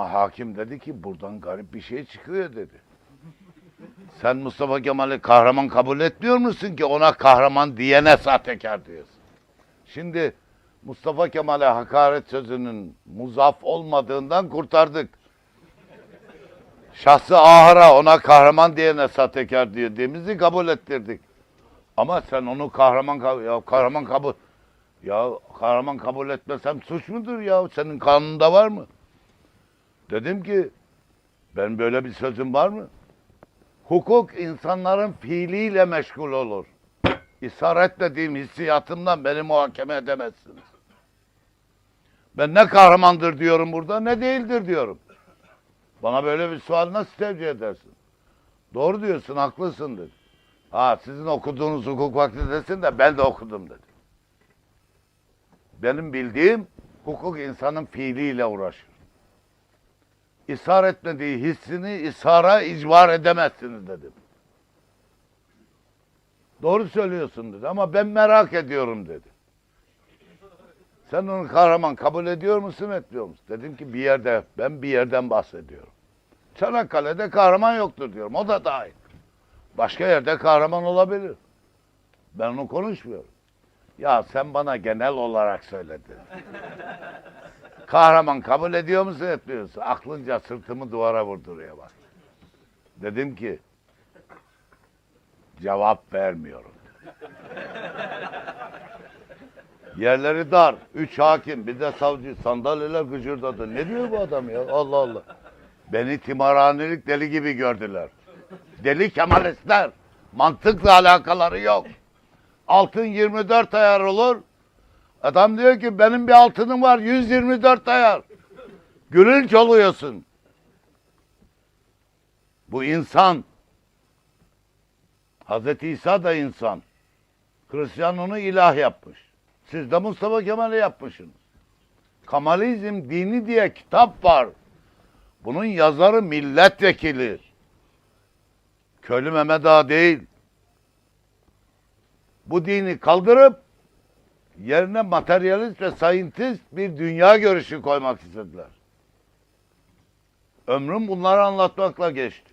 Ama hakim dedi ki buradan garip bir şey çıkıyor dedi. Sen Mustafa Kemal'i kahraman kabul etmiyor musun ki ona kahraman diyene sahtekar diyorsun. Şimdi Mustafa Kemal'e hakaret sözünün muzaf olmadığından kurtardık. Şahsı ahara ona kahraman diyene sahtekar diyor dediğimizi kabul ettirdik. Ama sen onu kahraman kabul, ya kahraman kabul, ya kahraman kabul etmesem suç mudur ya? Senin kanunda var mı? Dedim ki ben böyle bir sözüm var mı? Hukuk insanların fiiliyle meşgul olur. İsar etmediğim hissiyatımdan beni muhakeme edemezsiniz. Ben ne kahramandır diyorum burada ne değildir diyorum. Bana böyle bir sual nasıl tevcih edersin? Doğru diyorsun, haklısın dedi. Ha sizin okuduğunuz hukuk fakültesin ben de okudum dedi. Benim bildiğim hukuk insanın fiiliyle uğraşır. İsar etmediği hissini isara icbar edemezsiniz dedim. Doğru söylüyorsun dedi ama ben merak ediyorum dedi. Sen onu kahraman kabul ediyor musun etmiyor musun? Dedim ki bir yerde ben bir yerden bahsediyorum. Çanakkale'de kahraman yoktur diyorum. O da dahil. Başka yerde kahraman olabilir. Ben onu konuşmuyorum. Ya sen bana genel olarak söyledin. Kahraman kabul ediyor musun etmiyor musun? Aklınca sırtımı duvara vurduruyor bak. Dedim ki cevap vermiyorum. Yerleri dar. Üç hakim bir de savcı sandalyeler gıcırdadı. Ne diyor bu adam ya? Allah Allah. Beni timarhanelik deli gibi gördüler. Deli kemalistler. Mantıkla alakaları yok. Altın 24 ayar olur. Adam diyor ki benim bir altınım var 124 ayar. Gülünç oluyorsun. Bu insan. Hazreti İsa da insan. Hristiyan onu ilah yapmış. Siz de Mustafa Kemal'i yapmışsınız. Kamalizm dini diye kitap var. Bunun yazarı milletvekili. Köylü Mehmet Ağa değil. Bu dini kaldırıp yerine materyalist ve sayintist bir dünya görüşü koymak istediler. Ömrüm bunları anlatmakla geçti.